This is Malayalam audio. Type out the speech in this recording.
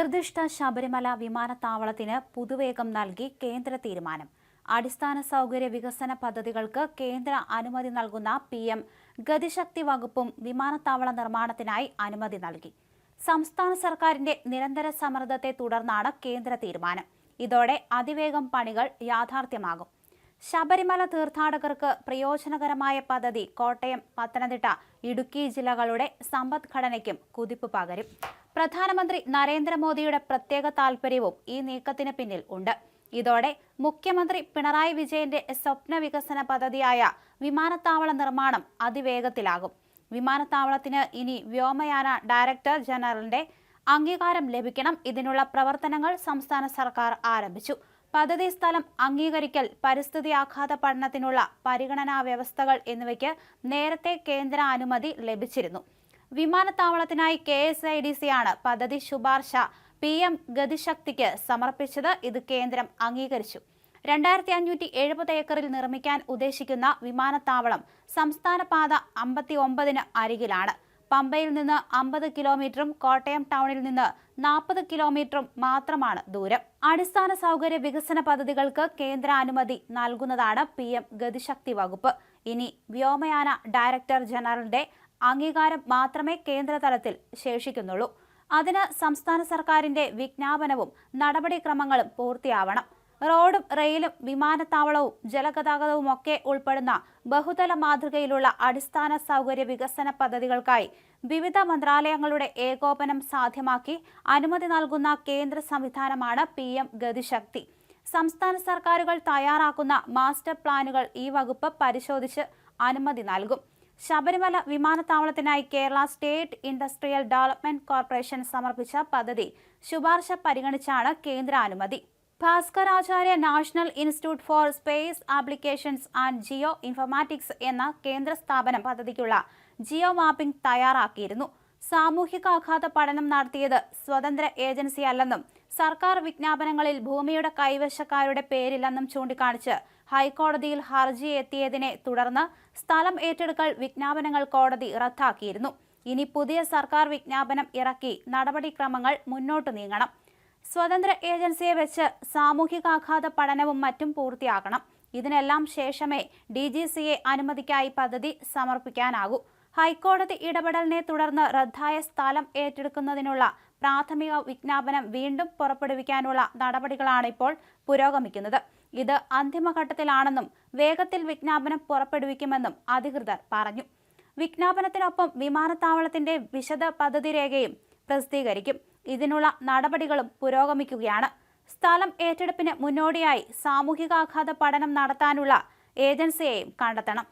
നിർദ്ദിഷ്ട ശബരിമല വിമാനത്താവളത്തിന് പുതുവേഗം നൽകി കേന്ദ്ര തീരുമാനം. അടിസ്ഥാന സൗകര്യ വികസന പദ്ധതികൾക്ക് കേന്ദ്ര അനുമതി നൽകുന്ന പി എം ഗതിശക്തി വകുപ്പും വിമാനത്താവള നിർമ്മാണത്തിനായി അനുമതി നൽകി. സംസ്ഥാന സർക്കാരിന്റെ നിരന്തര സമ്മർദ്ദത്തെ തുടർന്നാണ് കേന്ദ്ര തീരുമാനം. ഇതോടെ അതിവേഗം പണികൾ യാഥാർത്ഥ്യമാകും. ശബരിമല തീർത്ഥാടകർക്ക് പ്രയോജനകരമായ പദ്ധതി കോട്ടയം പത്തനംതിട്ട ഇടുക്കി ജില്ലകളുടെ സമ്പദ്ഘടനയ്ക്കും കുതിപ്പ് പകരും. പ്രധാനമന്ത്രി നരേന്ദ്രമോദിയുടെ പ്രത്യേക താൽപര്യവും ഈ നീക്കത്തിന് പിന്നിൽ ഉണ്ട്. ഇതോടെ മുഖ്യമന്ത്രി പിണറായി വിജയന്റെ സ്വപ്ന വികസന പദ്ധതിയായ വിമാനത്താവള നിർമ്മാണം അതിവേഗത്തിലാകും. വിമാനത്താവളത്തിന് ഇനി വ്യോമയാന ഡയറക്ടർ ജനറലിന്റെ അംഗീകാരം ലഭിക്കണം. ഇതിനുള്ള പ്രവർത്തനങ്ങൾ സംസ്ഥാന സർക്കാർ ആരംഭിച്ചു. പദ്ധതി സ്ഥലം അംഗീകരിക്കൽ പരിസ്ഥിതി ആഘാത പഠനത്തിനുള്ള പരിഗണനാ വ്യവസ്ഥകൾ എന്നിവയ്ക്ക് നേരത്തെ കേന്ദ്ര അനുമതി ലഭിച്ചിരുന്നു. വിമാനത്താവളത്തിനായി K S I D C ആണ് പദ്ധതി ശുപാർശ പി എം ഗതിശക്തിക്ക് സമർപ്പിച്ചത്. ഇത് കേന്ദ്രം അംഗീകരിച്ചു. രണ്ടായിരത്തി അഞ്ഞൂറ്റി എഴുപത് ഏക്കറിൽ നിർമ്മിക്കാൻ ഉദ്ദേശിക്കുന്ന വിമാനത്താവളം സംസ്ഥാന പാത അമ്പത്തി ഒമ്പതിന് അരികിലാണ്. പമ്പയിൽ നിന്ന് അമ്പത് കിലോമീറ്ററും കോട്ടയം ടൗണിൽ നിന്ന് നാൽപ്പത് കിലോമീറ്ററും മാത്രമാണ് ദൂരം. അടിസ്ഥാന സൗകര്യ വികസന പദ്ധതികൾക്ക് കേന്ദ്ര അനുമതി നൽകുന്നതാണ് പി എം ഗതിശക്തി വകുപ്പ്. ഇനി വ്യോമയാന ഡയറക്ടർ ജനറലിന്റെ അംഗീകാരം മാത്രമേ കേന്ദ്രതലത്തിൽ ശേഷിക്കുന്നുള്ളൂ. അതിന് സംസ്ഥാന സർക്കാരിന്റെ വിജ്ഞാപനവും നടപടിക്രമങ്ങളും പൂർത്തിയാവണം. റോഡും റെയിലും വിമാനത്താവളവും ജലഗതാഗതവും ഒക്കെ ഉൾപ്പെടുന്ന ബഹുതല മാതൃകയിലുള്ള അടിസ്ഥാന സൗകര്യ വികസന പദ്ധതികൾക്കായി വിവിധ മന്ത്രാലയങ്ങളുടെ ഏകോപനം സാധ്യമാക്കി അനുമതി നൽകുന്ന കേന്ദ്ര സംവിധാനമാണ് പി എം ഗതിശക്തി. സംസ്ഥാന സർക്കാരുകൾ തയ്യാറാക്കുന്ന മാസ്റ്റർ പ്ലാനുകൾ ഈ വകുപ്പ് പരിശോധിച്ച് അനുമതി നൽകും. Sabarimala വിമാനത്താവളത്തിനായി Kerala state industrial development corporation സമർപ്പിച്ച പദ്ധതി ശുപാർശ പരിഗണിച്ചാണ് കേന്ദ്രാനുമതി. Bhaskaracharya national institute for space applications and geoinformatics എന്ന കേന്ദ്ര സ്ഥാപനം പദ്ധതിക്കുള്ള ജിയോ മാപ്പിംഗ് തയ്യാറാക്കിയിരുന്നു. സാമൂഹികാഘാത പഠനം നടത്തിയത് സ്വതന്ത്ര ഏജൻസിയല്ലെന്നും സർക്കാർ വിജ്ഞാപനങ്ങളിൽ ഭൂമിയുടെ കൈവശക്കാരുടെ പേരില്ലെന്നും ചൂണ്ടിക്കാണിച്ച് ഹൈക്കോടതിയിൽ ഹർജി എത്തിയതിനെ തുടർന്ന് സ്ഥലം ഏറ്റെടുക്കൽ വിജ്ഞാപനങ്ങൾ കോടതി റദ്ദാക്കിയിരുന്നു. ഇനി പുതിയ സർക്കാർ വിജ്ഞാപനം ഇറക്കി നടപടിക്രമങ്ങൾ മുന്നോട്ട് നീങ്ങണം. സ്വതന്ത്ര ഏജൻസിയെ വെച്ച് സാമൂഹികാഘാത പഠനവും മറ്റും പൂർത്തിയാക്കണം. ഇതിനെല്ലാം ശേഷമേ ഡി ജി സിയെ അനുമതിക്കായി പദ്ധതി സമർപ്പിക്കാനാകൂ. ഹൈക്കോടതി ഇടപെടലിനെ തുടർന്ന് റദ്ദായ സ്ഥലം ഏറ്റെടുക്കുന്നതിനുള്ള പ്രാഥമിക വിജ്ഞാപനം വീണ്ടും പുറപ്പെടുവിക്കാനുള്ള നടപടികളാണ് ഇപ്പോൾ പുരോഗമിക്കുന്നത്. ഇത് അന്തിമഘട്ടത്തിലാണെന്നും വേഗത്തിൽ വിജ്ഞാപനം പുറപ്പെടുവിക്കുമെന്നും അധികൃതർ പറഞ്ഞു. വിജ്ഞാപനത്തിനൊപ്പം വിമാനത്താവളത്തിന്റെ വിശദ പദ്ധതി രേഖയും പ്രസിദ്ധീകരിക്കും. ഇതിനുള്ള നടപടികളും പുരോഗമിക്കുകയാണ്. സ്ഥലം ഏറ്റെടുപ്പിന് മുന്നോടിയായി സാമൂഹികാഘാത പഠനം നടത്താനുള്ള ഏജൻസിയെയും കണ്ടെത്തണം.